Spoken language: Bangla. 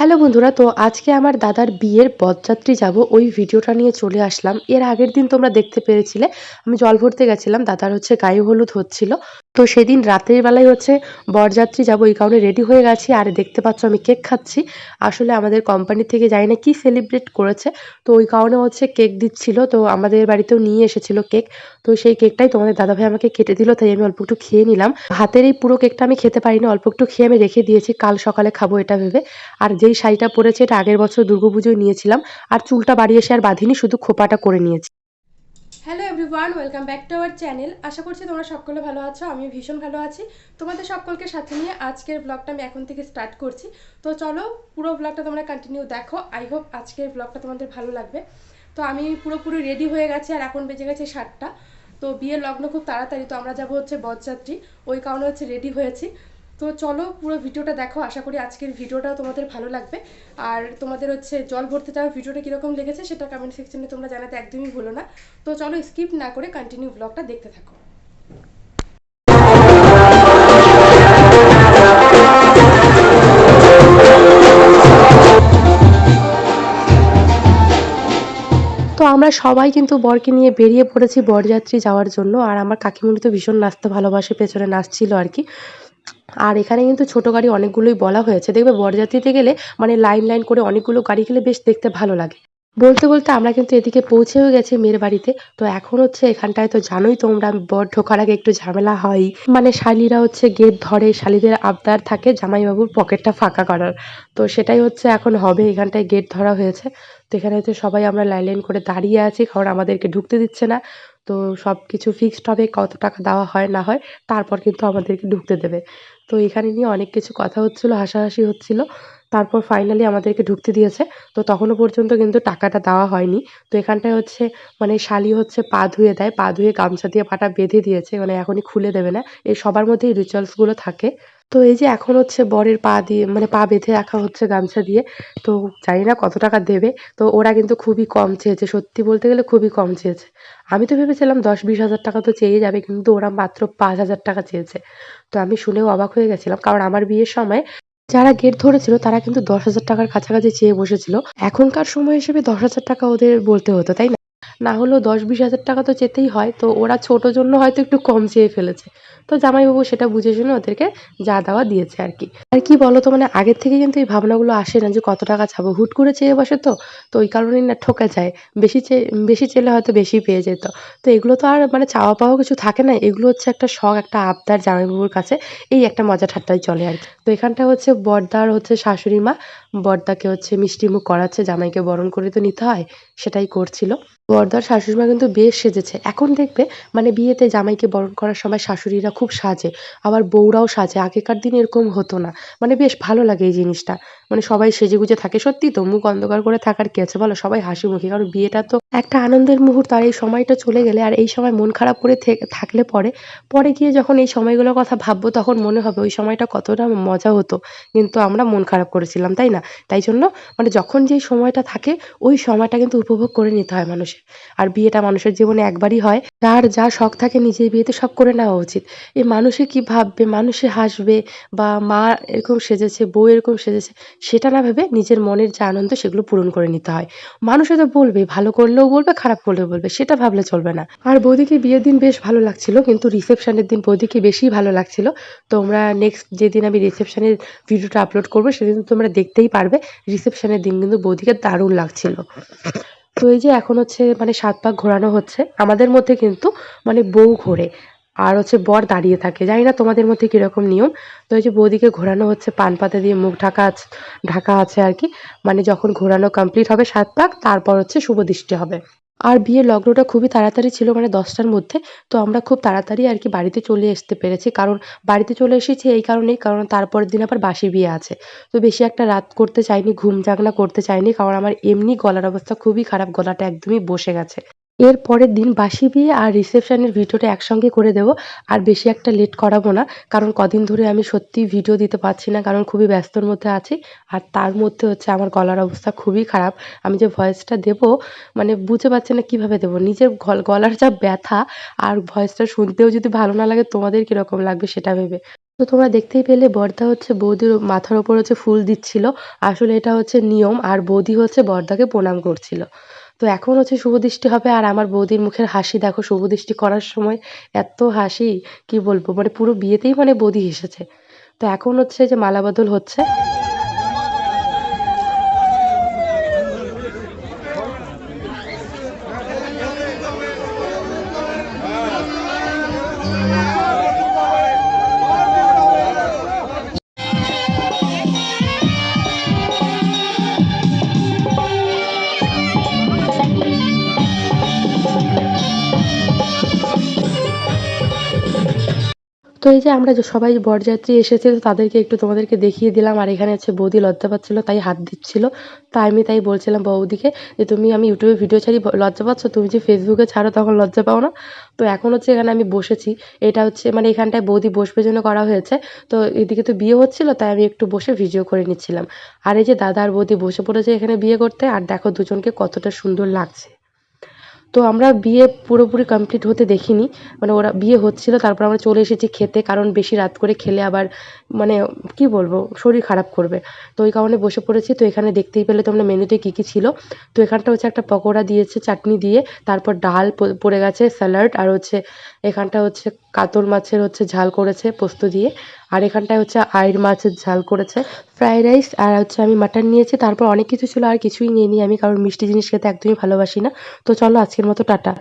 হ্যালো বন্ধুরা, তো আজকে আমার দাদার বিয়ের বরযাত্রী যাব, ওই ভিডিওটা নিয়ে চলে আসলাম। এর আগের দিন তোমরা দেখতে পেরেছিলে, আমি জল ভরতে গেছিলাম, দাদার হচ্ছে গায়ে হলুদ হচ্ছিল। তো সেদিন রাতের বেলায় হচ্ছে বরযাত্রী যাব এই কারণে রেডি হয়ে গেছি। আর দেখতে পাচ্ছ আমি কেক খাচ্ছি। আসলে আমাদের কোম্পানি থেকে জানি না কি সেলিব্রেট করেছে। তো ওই কারণে হচ্ছে কেক দিচ্ছিল। তো আমাদের বাড়িতেও নিয়ে এসেছিল কেক তো সেই কেকটাই তোমাদের দাদাভাই আমাকে কেটে দিল, তাই আমি অল্প একটু খেয়ে নিলাম। হাতের এই পুরো কেকটা আমি খেতে পারিনি, অল্প একটু খেয়ে আমি রেখে দিয়েছি। কাল সকালে খাব এটা ভেবে। আর যেই শাড়িটা পরেছে, এটা আগের বছর দুর্গাপুজোয় নিয়েছিলাম। আর চুলটা বাড়ি এসে আর বাঁধিনি, শুধু খোপাটা করে নিয়েছি। Hello everyone welcome back to our channel আশা করছি তোমরা সকলে ভালো আছো আমি ভীষণ ভালো আছি। তোমাদের সকলকে সাথে নিয়ে আজকের ব্লগটা আমি এখন থেকে স্টার্ট করছি। তো চলো, পুরো ব্লগটা তোমরা কন্টিনিউ দেখো। আই হোপ আজকের ব্লগটা তোমাদের ভালো লাগবে। তো আমি পুরোপুরি রেডি হয়ে গেছি আর এখন বেজে গেছে সাতটা। তো বিয়ের লগ্ন খুব তাড়াতাড়ি, তো আমরা যাব হচ্ছে বরযাত্রী। ওই কারণে হচ্ছে রেডি হয়েছি। তো চলো পুরো ভিডিওটা দেখো, আশা করি আজকের ভিডিওটাও তোমাদের ভালো লাগবে। আর তোমাদের হচ্ছে জল ভরতে যাওয়ার ভিডিওটা কীরকম লেগেছে সেটা কমেন্ট সেকশনে তোমরা জানাতে একদমই ভুলো না। তো চলো স্কিপ না করে কন্টিনিউ ব্লগটা দেখতে থাকো। তো আমরা সবাই কিন্তু বরকে নিয়ে বেরিয়ে পড়েছি বরযাত্রী যাওয়ার জন্য, আর আমার কাকিমুনি তো ভীষণ নাচতে ভালোবাসে, পেছনে নাচছিল আর কি। আর এখানে কিন্তু ছোট গাড়ি অনেকগুলোই বলা হয়েছে। দেখবে বরযাত্রীতে গেলে মানে লাইন লাইন করে অনেকগুলো গাড়ি গেলে বেশ দেখতে ভালো লাগে। বলতে বলতে আমরা কিন্তু এদিকে পৌঁছেও গেছি মেয়ের বাড়িতে। তো এখন হচ্ছে এখানটায় তো জানোই তোমরা, বর ঢোকার আগে একটু ঝামেলা হয়। মানে শালিরা হচ্ছে গেট ধরে, শালিদের আবদার থাকে জামাইবাবুর পকেটটা ফাঁকা করার। তো সেটাই হচ্ছে এখন হবে, এখানটায় গেট ধরা হয়েছে। তো এখানে হচ্ছে সবাই আমরা লাইন লাইন করে দাঁড়িয়ে আছি, কারণ আমাদেরকে ঢুকতে দিচ্ছে না। তো সব কিছু ফিক্সড হবে কত টাকা দেওয়া হয় না হয়, তারপর কিন্তু আমাদেরকে ঢুকতে দেবে। তো এখানে নিয়ে অনেক কিছু কথা হচ্ছিল, হাসাহাসি হচ্ছিল। তারপর ফাইনালি আমাদেরকে ঢুকতে দিয়েছে। তো তখনও পর্যন্ত কিন্তু টাকাটা দেওয়া হয়নি। তো এখানটায় হচ্ছে মানে শালি হচ্ছে পা ধুয়ে দেয়, পা ধুয়ে গামছা দিয়ে পাটা বেঁধে দিয়েছে মানে এখনই খুলে দেবে না। এই সবার মধ্যেই রিচুয়ালসগুলো থাকে। তো এই যে এখন হচ্ছে বরের পা দিয়ে মানে পা বেঁধে রাখা হচ্ছে গামছা দিয়ে, তো জানি না কত টাকা দেবে। তো ওরা কিন্তু খুবই কম চেয়েছে, সত্যি বলতে গেলে খুবই কম চেয়েছে। আমি তো ভেবেছিলাম দশ বিশ হাজার টাকা তো চেয়ে যাবে, কিন্তু ওরা মাত্র পাঁচ হাজার টাকা চেয়েছে। তো আমি শুনেও অবাক হয়ে গেছিলাম, কারণ আমার বিয়ের সময় যারা গেট ধরেছিল, তারা কিন্তু দশ হাজার টাকার কাছাকাছি চেয়ে বসেছিল। এখনকার সময় হিসেবে দশ হাজার টাকা ওদের বলতে হতো, তাই না? না হলেও দশ বিশ হাজার টাকা তো যেতেই হয়। তো ওরা ছোট জন্য হয়তো একটু কম চেয়ে ফেলেছে। তো জামাইবাবু সেটা বুঝে শুনে ওদেরকে যা দেওয়া দিয়েছে আর কি। আর কি বলো তো মানে আগের থেকে কিন্তু এই ভাবনাগুলো আসে না যে কত টাকা চাবো হুট করে চেয়ে বসে তো তো ওই কারণেই না ঠকে যায়। বেশি চেয়ে বেশি চেলে হয়তো বেশি পেয়ে যেত। তো এগুলো তো আর মানে চাওয়া পাওয়া কিছু থাকে না। এগুলো হচ্ছে একটা শখ, একটা আবদার জামাইবাবুর কাছে। এই একটা মজা ঠাট্টাই চলে আর কি। তো এখানটা হচ্ছে বর্দার হচ্ছে শাশুড়ি মা। বর্দাকে হচ্ছে মিষ্টি মুখ করাচ্ছে। জামাইকে বরণ করে তো নিতে হয়। সেটাই করছিল। বর্দার শাশুড়িমা কিন্তু বেশ সেজেছে। এখন দেখবে মানে বিয়েতে জামাইকে বরণ করার সময় শাশুড়িরা খুব সাজে, আবার বউরাও সাজে। আগেকার দিনে এরকম হতো না। মানে বেশ ভালো লাগে এই জিনিসটা। মানে সবাই সেজে গুজে থাকে। সত্যি তো, মুখ অন্ধকার করে থাকার কি আছে বলো? সবাই হাসি মুখে কারণ বিয়েটা তো একটা আনন্দের মুহূর্ত, আর এই সময়টা চলে গেলে, আর এই সময় মন খারাপ করে থাকলে পরে পরে গিয়ে যখন এই সময়গুলোর কথা ভাববো, তখন মনে হবে ওই সময়টা কতটা মজা হতো। কিন্তু আমরা মন খারাপ করেছিলাম, তাই না? তাই জন্য মানে যখন যেই সময়টা থাকে, ওই সময়টা কিন্তু উপভোগ করে নিতে হয় মানুষের। আর বিয়েটা মানুষের জীবনে একবারই হয়। যার যা শখ থাকে নিজের বিয়েতে সব করে নেওয়া উচিত। এই মানুষে কি ভাববে? মানুষে হাসবে বা মা এরকম সেজেছে, বউ এরকম সেজেছে সেটা না ভেবে নিজের মনের যে আনন্দ সেগুলো পূরণ করে নিতে হয়। মানুষে তো বলবে, ভালো করলেও বলবে, খারাপ করলেও বলবে। সেটা ভাবলে চলবে না। আর বৌদিকে বিয়ের দিন বেশ ভালো লাগছিল, কিন্তু রিসেপশনের দিন বৌদিকে বেশি ভালো লাগছিল। তোমরা নেক্সট যেদিন আমি রিসেপশনের ভিডিওটা আপলোড করব, সেদিন তোমরা দেখতেই পারবে, রিসেপশনের দিন কিন্তু বৌদিকে দারুণ লাগছিল। তো এই যে এখন হচ্ছে মানে সাত পাক ঘোরানো হচ্ছে, আমাদের মধ্যে কিন্তু মানে বউ ঘোরে। আর হচ্ছে বর দাঁড়িয়ে থাকে। জানি না তোমাদের মধ্যে কীরকম নিয়ম। তো এই যে বৌদিকে ঘোরানো হচ্ছে, পান পাতা দিয়ে মুখ ঢাকা আছে ঢাকা আছে আর কি। মানে যখন ঘোরানো কমপ্লিট হবে সাত পাক, তারপর হচ্ছে শুভ দৃষ্টি হবে। আর বিয়ের লগ্নটা খুবই তাড়াতাড়ি ছিল মানে দশটার মধ্যে। তো আমরা খুব তাড়াতাড়ি আর কি বাড়িতে চলে আসতে পেরেছি। কারণ বাড়িতে চলে এসেছি এই কারণেই, কারণ তারপরের দিন আবার বাসি বিয়ে আছে। তো বেশি একটা রাত করতে চাইনি ঘুম জাগনা করতে চাইনি। কারণ আমার এমনি গলার অবস্থা খুবই খারাপ, গলাটা একদমই বসে গেছে। এর পরের দিন বাসি বিয়ে আর রিসেপশনের ভিডিওটা একসঙ্গে করে দেবো, আর বেশি একটা লেট করাবো না। কারণ কদিন ধরে আমি সত্যিই ভিডিও দিতে পারছি না, কারণ খুবই ব্যস্তর মধ্যে আছি। আর তার মধ্যে হচ্ছে আমার গলার অবস্থা খুবই খারাপ। আমি যে ভয়েসটা দেবো মানে বুঝতে পারছি না কীভাবে দেবো। নিজের গল- গলার যা ব্যথা আর ভয়েসটা শুনতেও যদি ভালো না লাগে, তোমাদের কীরকম লাগবে সেটা ভেবে। তো তোমরা দেখতেই পেলে, বর্দা হচ্ছে বৌদির মাথার ওপর হচ্ছে ফুল দিচ্ছিল। আসলে এটা হচ্ছে নিয়ম, আর বৌদি হচ্ছে বর্দাকে প্রণাম করছিল। তো এখন হচ্ছে শুভদৃষ্টি হবে আর আমার বৌদির মুখের হাসি, দেখো শুভদৃষ্টি করার সময় এত হাসি, কি বলব? মানে পুরো বিয়েতেই মানে বৌদি হেসেছে। তো এখন হচ্ছে যে মালা বদল হচ্ছে। তো এই যে আমরা যে সবাই বরযাত্রী এসেছে তো তাদেরকে একটু তোমাদেরকে দেখিয়ে দিলাম। আর এখানে হচ্ছে বৌদি লজ্জা পাচ্ছিল, তাই হাত দিচ্ছিল। তো আমি তাই বলছিলাম বৌদিকে যে, তুমি আমি ইউটিউবে ভিডিও ছাড়ি লজ্জা পাচ্ছ? তুমি যে ফেসবুকে ছাড়ো, তখন লজ্জা পাও না? তো এখন হচ্ছে এখানে আমি বসেছি। এটা হচ্ছে মানে এখানটায় বৌদি বসবে জন্য করা হয়েছে। তো এদিকে তো বিয়ে হচ্ছিল, তাই আমি একটু বসে ভিডিও করে নিচ্ছিলাম। আর এই যে দাদা আর বৌদি বসে পড়েছে এখানে বিয়ে করতে, আর দেখো দুজনকে কতটা সুন্দর লাগছে। তো আমরা বিয়ে পুরোপুরি কমপ্লিট হতে দেখিনি। মানে ওরা বিয়ে হচ্ছিল, তারপর আমরা চলে এসেছি খেতে, কারণ বেশি রাত করে খেলে আবার মানে কি বলব, শরীর খারাপ করবে। তো ওই কারণে বসে পড়েছি। তো এখানে দেখতেই পেলে তোমরা মেনুতে কী কী ছিল। তো এখানটা হচ্ছে একটা পকোড়া দিয়েছে, চাটনি দিয়ে, তারপর ডাল পড়ে গেছে, স্যালাড, আর হচ্ছে এখানটা হচ্ছে কাতল মাছের হচ্ছে ঝাল করেছে পোস্ত দিয়ে। আর এখানটায় হচ্ছে আয়ের মাছের ঝাল করেছে ফ্রাইড রাইস আর হচ্ছে আমি মাটন নিয়েছি। তারপর অনেক কিছু ছিল আর কিছুই নিয়ে নিই আমি, কারণ মিষ্টি জিনিস খেতে একদমই ভালোবাসি না। তো চলো আজকের মতো টাটা।